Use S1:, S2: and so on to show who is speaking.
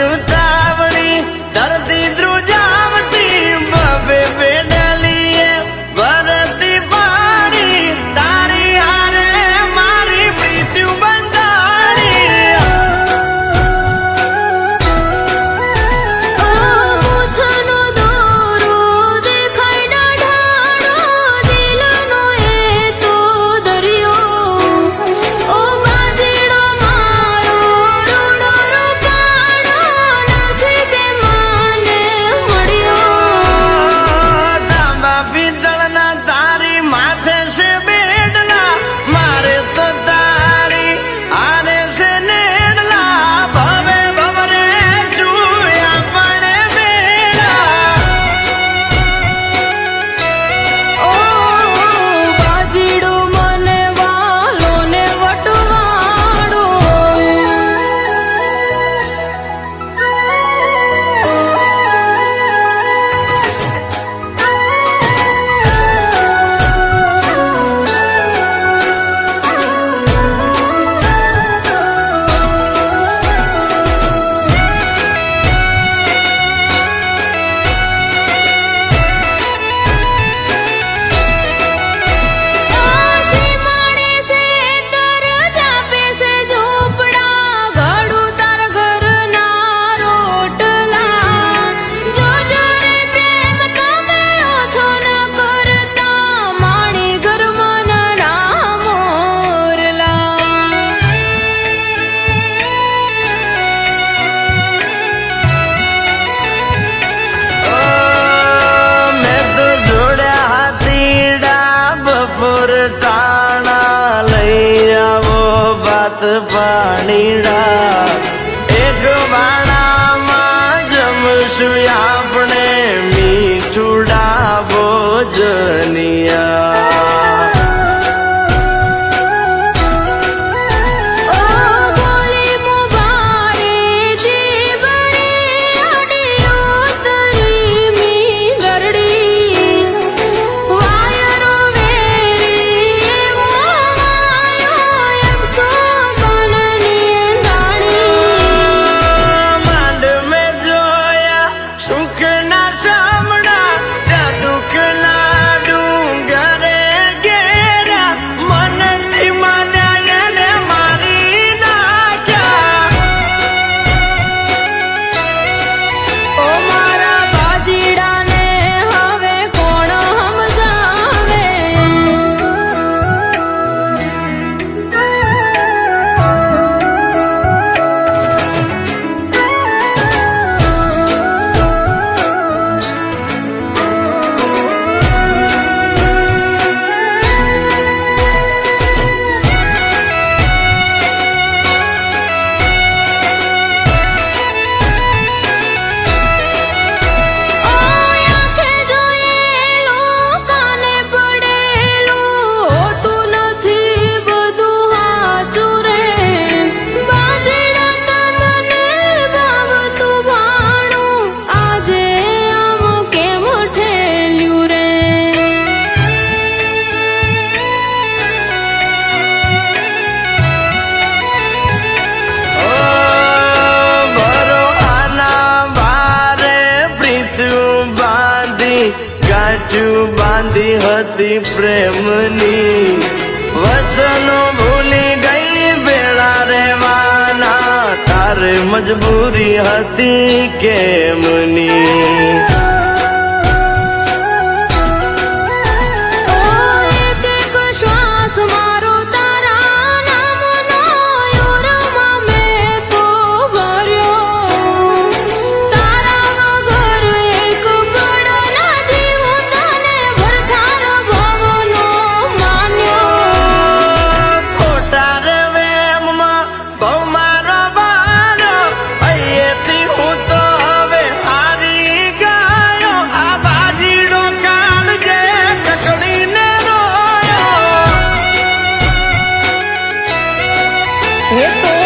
S1: 아유 આપણે વાંચ્યું બાંધી હતી પ્રેમની. વચનો ભૂલી ગઈ ભેળા રેવાના તારે મજબૂરી હતી કેમની? 别动